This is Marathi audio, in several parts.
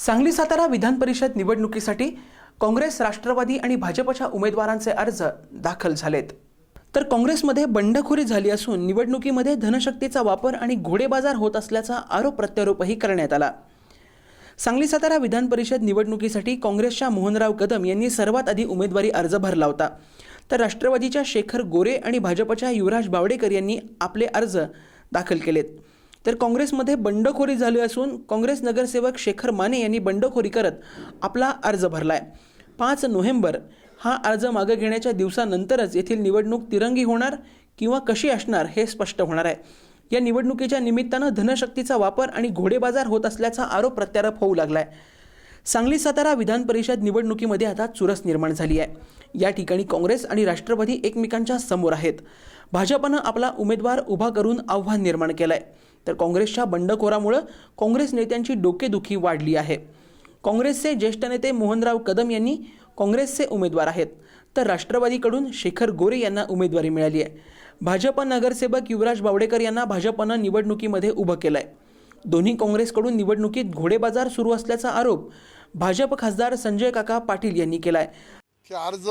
सांगली सातारा विधान परिषद निवडणुकीसाठी काँग्रेस राष्ट्रवादी आणि भाजपच्या उमेदवारांचे अर्ज दाखल झालेत. तर काँग्रेसमध्ये बंडखोरी झाली असून निवडणुकीमध्ये धनशक्तीचा वापर आणि घोडेबाजार होत असल्याचा आरोप प्रत्यारोपही करण्यात आला. सांगली सातारा विधान परिषद निवडणुकीसाठी काँग्रेसच्या मोहनराव कदम यांनी सर्वात आधी उमेदवारी अर्ज भरला होता. तर राष्ट्रवादीच्या शेखर गोरे आणि भाजपच्या युवराज बावडेकर यांनी आपले अर्ज दाखल केलेत. तर काँग्रेसमध्ये बंडखोरी झाली असून काँग्रेस नगरसेवक शेखर माने यांनी बंडखोरी करत आपला अर्ज भरला आहे पाच नोव्हेंबर हा अर्ज मागं घेण्याच्या दिवसानंतरच येथील निवडणूक तिरंगी होणार किंवा कशी असणार हे स्पष्ट होणार आहे. या निवडणुकीच्या निमित्तानं धनशक्तीचा वापर आणि घोडेबाजार होत असल्याचा आरोप प्रत्यारोप होऊ लागला आहे सांगली सातारा विधान परिषद निवडणुकीमध्ये आता चुरस निर्माण झाली आहे. या ठिकाणी काँग्रेस आणि राष्ट्रवादी एकमेकांच्या समोर आहेत. भाजपनं आपला उमेदवार उभा करून आव्हान निर्माण केलंय. तर काँग्रेसच्या बंडखोरामुळं काँग्रेस नेत्यांची डोकेदुखी वाढली आहे. काँग्रेसचे ज्येष्ठ नेते मोहनराव कदम यांनी काँग्रेसचे उमेदवार आहेत. तर राष्ट्रवादीकडून शेखर गोरे यांना उमेदवारी मिळाली आहे. भाजप नगरसेवक युवराज बावडेकर यांना भाजपनं निवडणुकीमध्ये उभं केलं आहे दोन्ही काँग्रेसकडून निवडणुकीत घोडेबाजार सुरू असल्याचा आरोप भाजप खासदार संजय काका पाटील यांनी केलाय. की अर्ज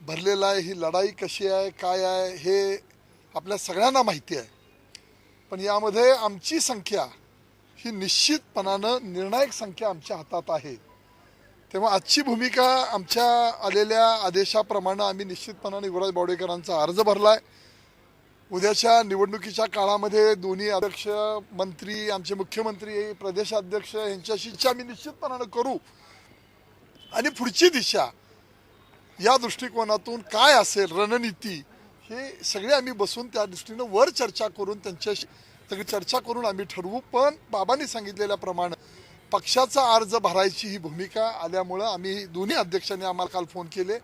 भरलेला आहे ही लढाई कशी आहे काय आहे हे आपल्या सगळ्यांना माहिती आहे. पण यामध्ये आमची संख्या ही निश्चितपणानं निर्णायक संख्या आमच्या हातात आहे. तेव्हा आजची भूमिका आमच्या आलेल्या आदेशाप्रमाणे आम्ही निश्चितपणाने युवराज बावडेकरांचा अर्ज भरला आहे उद्याच्या निवडणुकीच्या काळामध्ये दोन्ही अध्यक्ष मंत्री आमचे मुख्यमंत्री प्रदेशाध्यक्ष यांच्याशी इच्छा आम्ही निश्चितपणानं करू. आणि पुढची दिशा या दृष्टिकोनातून काय असेल रणनीती हे सगळे आम्ही बसून त्या दृष्टीनं वर चर्चा करून त्यांच्याशी सगळी चर्चा करून आम्ही ठरवू. पण बाबांनी सांगितलेल्याप्रमाणे पक्षाचा अर्ज भरायची ही भूमिका आल्यामुळं आम्ही दोन्ही अध्यक्षांनी आम्हाला काल फोन केले.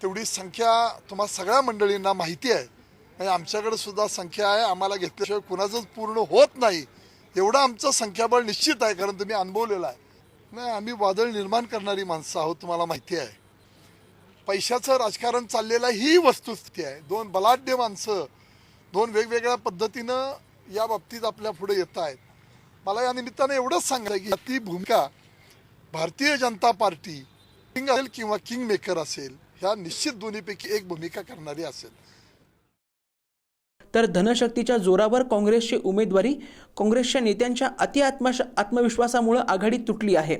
तेवढी संख्या तुम्हा सगळ्या मंडळींना माहिती आहे. नाही आमच्याकडे सुद्धा संख्या आहे. आम्हाला घेतल्याशिवाय कुणाचंच पूर्ण होत नाही. एवढं आमचं संख्याबळ निश्चित आहे कारण तुम्ही अनुभवलेलं आहे. नाही आम्ही वादळ निर्माण करणारी माणसं आहोत तुम्हाला माहिती आहे. पैशाचं राजकारण चाललेलं ही वस्तुस्थिती आहे. दोन बलाढ्य माणसं दोन वेगवेगळ्या पद्धतीनं या बाबतीत आपल्या पुढे येत आहेत. मला या निमित्तानं एवढंच सांगायचं की ती भूमिका भारतीय जनता पार्टी किंग असेल किंवा किंग मेकर असेल ह्या निश्चित दोन्हीपैकी एक भूमिका करणारी असेल. तर धनशक्तीच्या जोरावर काँग्रेसची उमेदवारी काँग्रेसच्या नेत्यांच्या अति आत्म आत्मविश्वासामुळं आघाडी तुटली आहे.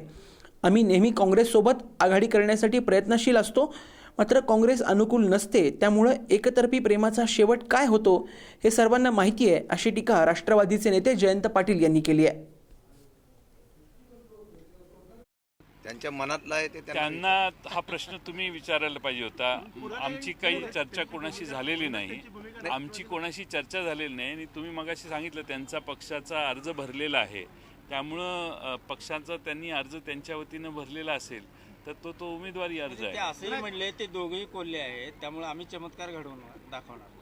आम्ही नेहमी काँग्रेससोबत आघाडी करण्यासाठी प्रयत्नशील असतो. मात्र काँग्रेस अनुकूल नसते त्यामुळं एकतर्फी प्रेमाचा शेवट काय होतो हे सर्वांना माहिती आहे अशी टीका राष्ट्रवादीचे नेते जयंत पाटील यांनी केली आहे. त्यांच्या मनातलं आहे ते त्यांना हा प्रश्न तुम्ही विचारायला पाहिजे होता. आमची काही चर्चा कोणाशी झालेली नाही. आमची कोणाशी चर्चा झालेली नाही आणि तुम्ही मगाशी सांगितलं त्यांचा पक्षाचा अर्ज भरलेला आहे. त्यामुळं पक्षाचा त्यांनी अर्ज त्यांच्या वतीनं भरलेला असेल तर तो तो उमेदवारी अर्ज आहे. असंही म्हणले ते दोघेही कोल्हे आहेत त्यामुळे आम्ही चमत्कार घडवून दाखवणार.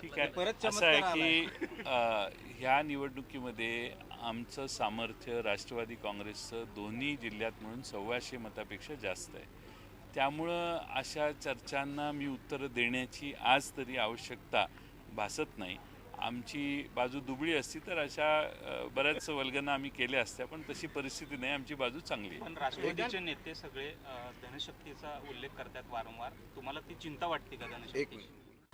ठीक आहे. परत असं आहे की ह्या निवडणुकीमध्ये आमचं सामर्थ्य राष्ट्रवादी काँग्रेसचं दोन्ही जिल्ह्यात म्हणून सव्वाशे मतापेक्षा जास्त आहे. त्यामुळं अशा चर्चांना मी उत्तरं देण्याची आज तरी आवश्यकता भासत नाही. आमची बाजू दुबळी असती तर अशा बऱ्याच वल्गना आम्ही केल्या असत्या पण तशी परिस्थिती नाही. आमची बाजू चांगली आहे. पण राष्ट्रवादीचे नेते सगळे धनशक्तीचा उल्लेख करतात वारंवार. तुम्हाला ती चिंता वाटते का धनशक्ती